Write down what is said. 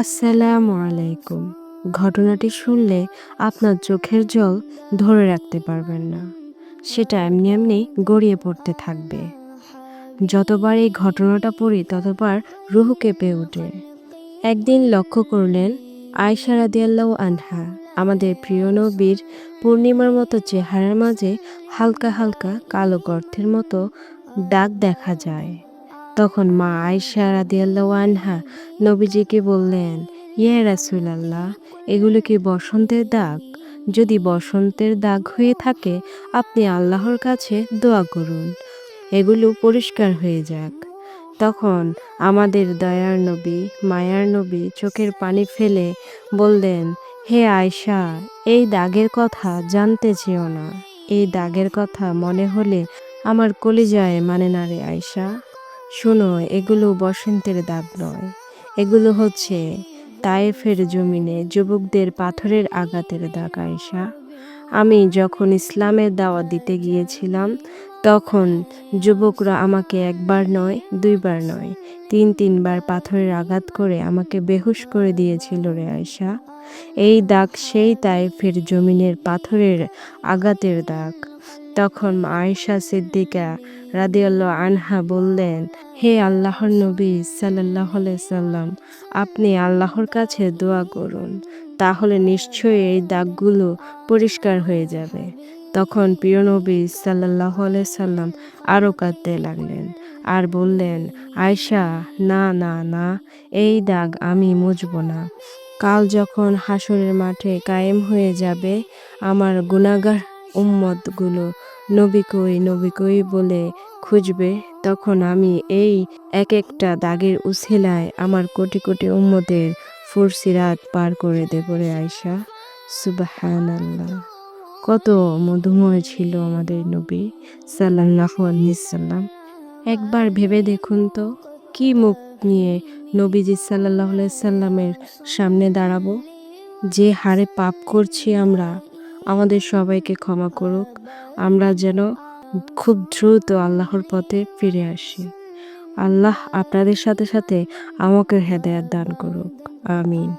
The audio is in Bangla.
আসসালামু আলাইকুম। ঘটনাটি শুনলে আপনার চোখের জল ধরে রাখতে পারবেন না। সেটা এমনি এমনি গড়িয়ে পড়তে থাকবে। যতবার এই ঘটনাটা পড়ি, ততবার রুহ কেঁপে ওঠে। একদিন লক্ষ্য করলেন আয়সা রাদিয়াল্লাহ আনহা, আমাদের প্রিয় নবীর পূর্ণিমার মতো চেহারার মাঝে হালকা হালকা কালো গর্থের মতো দাগ দেখা যায়। তখন মা আয়সা রাদিয়াল্লাহ আনহা নবীজিকে বললেন ইয়ে রাসুলাল্লাহ, এগুলো কি বসন্তের দাগ? যদি বসন্তের দাগ হয়ে থাকে, আপনি আল্লাহর কাছে দোয়া করুন। এগুলো পরিষ্কার হয়ে যাক। তখন আমাদের দয়ার নবী, মায়ার নবী চোখের পানি ফেলে বললেন, হে আয়সা এই দাগের কথা জানতে চেও না। এই দাগের কথা মনে হলে আমার কলিজায় মানে না রে আয়সা শোনো, এগুলো বসন্তের দাগ নয়। এগুলো হচ্ছে তায়েফের জমিনে যুবকদের পাথরের আঘাতের দাগ আয়সা আমি যখন ইসলামের দাওয়াত দিতে গিয়েছিলাম, তখন যুবকরা আমাকে একবার নয়, দুইবার নয়, তিন, তিনবার পাথরের আঘাত করে আমাকে বেহুশ করে দিয়েছিল রে আয়সা এই দাগ সেই তায়েফের জমিনের পাথরের আঘাতের দাগ। তখন আয়েশা সিদ্দিকা রাদিয়াল্লাহ আনহা বললেন, হে আল্লাহর নবী সাল্লাহ সাল্লাম, আপনি আল্লাহর কাছে দোয়া করুন, তাহলে নিশ্চয়ই এই দাগগুলো পরিষ্কার হয়ে যাবে। তখন প্রিয় নবী সাল্লাহ সাল্লাম আরও কাঁদতে লাগলেন আর বললেন আয়সা না না না, এই দাগ আমি মুছব না। কাল যখন হাসরের মাঠে কায়েম হয়ে যাবে, আমার গুণাগার উম্মতগুলো নবী কই নবী কই বলে খুঁজবে, তখন আমি এই এক একটা দাগের উছিলায় আমার কোটি কোটি উম্মতের ফুরসিরাত পার করে দেব রে আয়সা সুবাহান আল্লাহ কত মধুময় ছিল আমাদের নবী সাল্লাহ সাল্লাম একবার ভেবে দেখুন তো, কি মুখ নিয়ে নবীজি সাল্লাহ সাল্লামের সামনে দাঁড়াবো? যে হারে পাপ করছি আমরা আমাদের সবাইকে ক্ষমা করুক। আমরা যেন খুব দ্রুত আল্লাহর পথে ফিরে আসি। আল্লাহ আপনাদের সাথে সাথে আমাকে হেদায়াত দান করুক। আমিন।